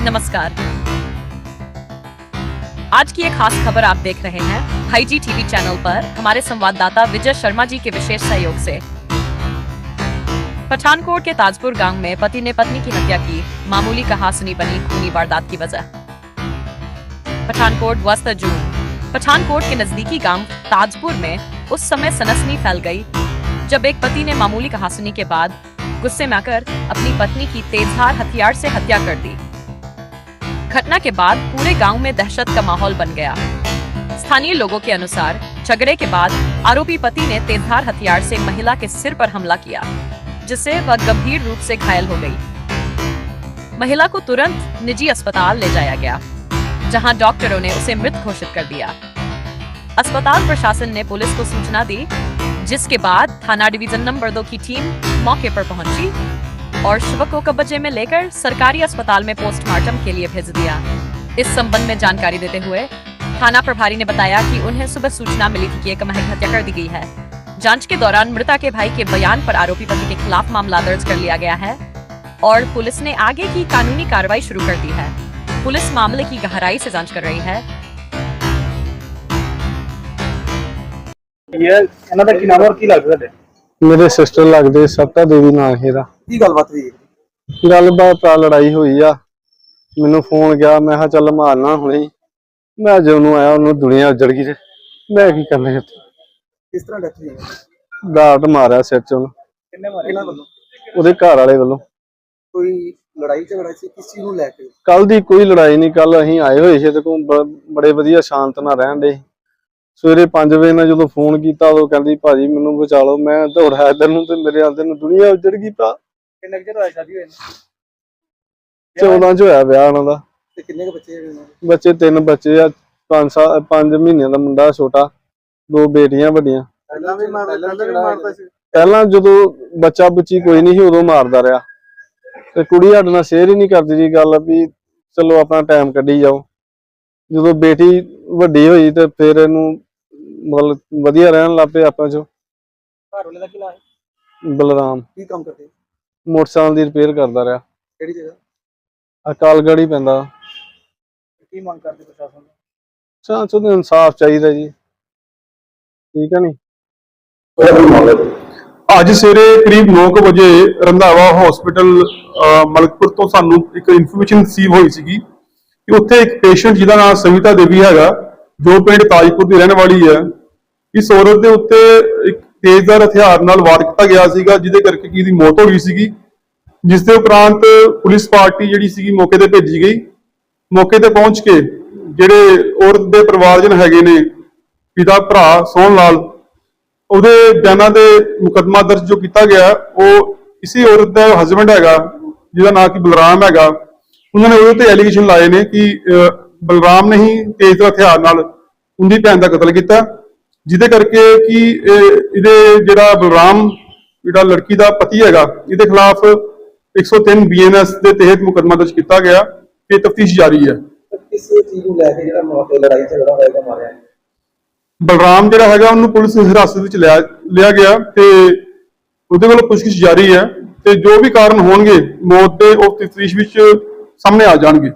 नमस्कार। आज की एक खास खबर आप देख रहे हैं, हाईजी टीवी चैनल पर, हमारे संवाददाता विजय शर्मा जी के विशेष सहयोग से। पठानकोट के ताजपुर गाँव में पति ने पत्नी की हत्या की, मामूली कहासुनी बनी खूनी वारदात की वजह। पठानकोट वस्त जून। पठानकोट के नजदीकी गाँव ताजपुर में उस समय सनसनी फैल गई, जब एक पति ने मामूली कहासुनी के बाद गुस्से में आकर अपनी पत्नी की तेजधार हथियार से हत्या कर दी। घटना के बाद पूरे गाँव में दहशत का माहौल बन गया। स्थानीय लोगों के अनुसार, झगड़े के बाद आरोपी पति ने तेजधार हथियार से महिला के सिर पर हमला किया, जिससे वह गंभीर रूप से घायल हो गई। महिला को तुरंत निजी अस्पताल ले जाया गया, जहाँ डॉक्टरों ने उसे मृत घोषित कर दिया। अस्पताल प्रशासन ने पुलिस को सूचना दी, जिसके बाद थाना डिवीज़न नंबर दो की टीम मौके पर पहुँची और शव को कब्जे में लेकर सरकारी अस्पताल में पोस्टमार्टम के लिए भेज दिया इस संबंध में जानकारी देते हुए थाना प्रभारी ने बताया कि उन्हें सुबह सूचना मिली थी कि एक महिला की हत्या कर दी गई है जांच के दौरान मृता के भाई के बयान पर आरोपी पति के खिलाफ मामला दर्ज कर लिया गया है और पुलिस ने आगे की कानूनी कार्रवाई शुरू कर दी है पुलिस मामले की गहराई से जांच कर रही है ਕੀ ਹੈ ਇਹਨਾਂ ਦਾ ਕੀ ਨਾਮ ਹੈ ਔਰ ਕੀ ਲੱਗਦਾ ਤੁਹਾਡੇ ਮੇਰੇ ਸਿਸਟਰ ਲੱਗਦੇ ਸਪਤਾ ਦੇਵੀ ਨਾਂ ਹੈ ਇਹਦਾ ਕੀ ਗੱਲਬਾਤ ਹੋਈ? ਗੱਲਬਾਤ ਆ ਲੜਾਈ ਹੋਈ ਆ। ਮੈਨੂੰ ਫੋਨ ਗਿਆ ਮੈਂ ਕਿਹਾ ਚੱਲ ਮਾਰਨਾ ਹੁਣੇ। ਮੈਂ ਜਦੋਂ ਨੂੰ ਆਇਆ ਉਹਨੂੰ ਦੁਨੀਆ ਉਜੜ ਗਈ ਤੇ ਮੈਂ ਕੀ ਕਰਨਾ ਇੱਥੇ? ਕਿਸ ਤਰ੍ਹਾਂ ਡੈਥ ਹੋਈ? ਡਾਟ ਮਾਰਿਆ ਸਿਰ ਚ ਉਹਨੂੰ। ਕਿੰਨੇ ਮਾਰੇ? ਇਹਨਾਂ ਵੱਲੋਂ? ਉਹਦੇ ਘਰ ਵਾਲੇ ਵੱਲੋਂ। ਕੋਈ ਲੜਾਈ ਝਗੜਾ ਸੀ? ਕਿਸ ਨੂੰ ਲੈ ਕੇ? ਕੱਲ ਦੀ ਕੋਈ ਲੜਾਈ ਨਹੀਂ ਕੱਲ ਅਸੀਂ ਆਏ ਹੋਏ ਸੀ ਤੇ ਕੋਲ ਬੜੇ ਵਧੀਆ ਸ਼ਾਂਤ ਨਾਲ ਰਹਿਣ ਦੇ ਸਵੇਰੇ 5 ਵਜੇ ਨਾਲ ਜਦੋਂ ਫੋਨ ਕੀਤਾ ਉਦੋਂ ਕਹਿੰਦੀ ਭਾਜੀ ਮੈਨੂੰ ਬਚਾ ਲਓ ਮੈਂ ਦੌੜਿਆ ਇੱਧਰ ਨੂੰ ਤੇ ਮੇਰੇ ਆਂਦੇ ਨੂੰ ਦੁਨੀਆ ਉਜੜ ਗਈ ਭਰਾ। ਕਿੰਨੇ ਕੁ ਚਿਰ ਹੋਇਆ ਸ਼ਾਦੀ ਹੋਈ ਨੂੰ। 14 ਚ ਹੋਇਆ ਵਿਆਹ ਉਹਨਾਂ ਦਾ। ਤੇ ਕਿੰਨੇ ਕੁ ਬੱਚੇ ਹੈਗੇ ਉਹਨਾਂ ਦੇ? ਬੱਚੇ ਤਿੰਨ ਬੱਚੇ ਆ 5 ਸਾਲ 5 ਮਹੀਨਿਆਂ ਦਾ ਮੁੰਡਾ ਛੋਟਾ ਦੋ ਬੇਟੀਆਂ ਵੱਡੀਆਂ। ਪਹਿਲਾਂ ਵੀ ਮਾਰਦਾ ਪਹਿਲਾਂ ਵੀ ਮਾਰਦਾ ਸੀ। ਪਹਿਲਾਂ ਜਦੋਂ ਬੱਚਾ ਬੱਚੀ ਕੋਈ ਨਹੀਂ ਸੀ ਉਦੋਂ ਮਾਰਦਾ ਰਿਹਾ। ਤੇ ਕੁੜੀ ਸਾਡੇ ਨਾਲ ਸ਼ੇਅਰ ਹੀ ਨਹੀਂ ਕਰਦੀ ਜੀ ਗੱਲ ਵੀ ਚਲੋ ਆਪਣਾ ਟਾਈਮ ਕੱਢੀ ਜਾਓ। ਜਦੋਂ ਬੇਟੀ ਵੱਡੀ ਹੋਈ ਤੇ ਫਿਰ ਇਹਨੂੰ ਮਤਲਬ ਵਧੀਆ ਰਹਿਣ ਲੱਗ ਪਏ ਆਪਾਂ ਚ। ਘਰ ਵਾਲੇ ਦਾ ਕੀ ਨਾਂ ਹੈ ਬਲਰਾਮ। ਕੀ ਕੰਮ ਕਰਦੇ? ਮੋਟਰਸਾਈਕਲ ਦੀ ਰਿਪੇਅਰ ਕਰਦਾ ਰਿਹਾ। ਕਿਹੜੀ ਜਗ੍ਹਾ? ਅਕਾਲਗੜ੍ਹ ਹੀ ਪੈਂਦਾ। ਕੀ ਮੰਗ ਕਰਦੇ ਪ੍ਰਸ਼ਾਸਨ ਤੋਂ? ਚਾਂਸ ਉਹਨੂੰ ਇਨਸਾਫ ਚਾਹੀਦਾ ਜੀ। ਠੀਕ ਹੈ ਨੀ? ਅੱਜ ਸਵੇਰੇ ਕਰੀਬ 9:00 ਵਜੇ ਰੰਧਾਵਾ ਹਸਪੀਟਲ ਮਲਕਪੁਰ ਤੋਂ ਸਾਨੂੰ ਇੱਕ ਇਨਫੋਰਮੇਸ਼ਨ ਰਿਸੀਵ ਹੋਈ ਸੀਗੀ ਕਿ ਉੱਥੇ ਇੱਕ ਪੇਸ਼ੈਂਟ ਜਿਹਦਾ ਨਾਮ ਸਵਿਤਾ ਦੇਵੀ ਹੈਗਾ ਜੋ ਪਿੰਡ ਤਾਜਪੁਰ ਦੀ ਰਹਿਣ ਵਾਲੀ ਹੈ। ਇਸ ਔਰਤ ਦੇ ਉੱਤੇ ਇੱਕ ਤੇਜ਼ਦਾਰ ਹਥਿਆਰ ਨਾਲ ਵਾਰ ਕੀਤਾ ਗਿਆ ਸੀਗਾ, ਜਿਹਦੇ ਕਰਕੇ ਕਿ ਇਹਦੀ ਮੌਤ ਹੋ ਗਈ ਸੀਗੀ। ਜਿਸ ਦੇ ਉਪਰੰਤ ਪੁਲਿਸ ਪਾਰਟੀ ਜਿਹੜੀ ਸੀਗੀ ਮੌਕੇ ਤੇ ਭੇਜੀ ਗਈ। ਮੌਕੇ ਤੇ ਪਹੁੰਚ ਕੇ ਜਿਹੜੇ ਔਰਤ ਦੇ ਪਰਿਵਾਰਜਨ ਹੈਗੇ ਨੇ, ਪਿਤਾ, ਭਰਾ, ਸੋਹਣ ਲਾਲ, ਉਹਦੇ ਬਿਆਨਾਂ ਦੇ ਮੁਕੱਦਮਾ ਦਰਜ ਜੋ ਕੀਤਾ ਗਿਆ, ਉਹ ਇਸੇ ਔਰਤ ਦਾ ਹਸਬੰਡ ਹੈਗਾ, ਜਿਹਦਾ ਨਾਮ ਕਿ ਬਲਰਾਮ ਹੈਗਾ। ਉਹਨਾਂ ਨੇ ਉਹਦੇ ਤੇ ਐਲੀਗੇਸ਼ਨ ਲਾਏ ਨੇ ਕਿ ਬਲਰਾਮ ਨੇ ਹੀ ਤੇਜ਼ ਹਥਿਆਰ ਨਾਲ ਉਹਦੀ ਭੈਣ ਦਾ ਕਤਲ ਕੀਤਾ। ਜਿਹਦੇ ਕਰਕੇ ਕਿ ਇਹ- ਇਹਦੇ ਜਿਹੜਾ ਬਲਰਾਮ ਜਿਹੜਾ ਲੜਕੀ ਦਾ ਪਤੀ ਹੈਗਾ ਇਹਦੇ ਖਿਲਾਫ 103 ਬੀਐਨਐਸ ਦੇ ਤਹਿਤ ਮੁਕੱਦਮਾ ਦਰਜ ਕੀਤਾ ਗਿਆ ਤੇ ਤਫਤੀਸ਼ ਜਾਰੀ ਹੈ। ਕਿਸ ਚੀਜ਼ ਨੂੰ ਲੈ ਕੇ ਜਿਹੜਾ ਮੌਤ ਲੜਾਈ ਝਗੜਾ ਹੋਏਗਾ ਮਾਰਿਆ ਬਲਰਾਮ ਜਿਹੜਾ ਹੈਗਾ ਉਹਨੂੰ ਪੁਲਿਸ ਹਿਰਾਸਤ ਵਿੱਚ ਲਿਆ ਲਿਆ ਗਿਆ ਤੇ ਉਹਦੇ ਵੱਲੋਂ ਪੁੱਛਗਿੱਛ ਜਾਰੀ ਹੈ ਤੇ ਜੋ ਵੀ ਕਾਰਨ ਹੋਣਗੇ ਮੌਤ ਦੇ ਉਹ ਤਫਤੀਸ਼ ਵਿੱਚ ਸਾਹਮਣੇ ਆ ਜਾਣਗੇ।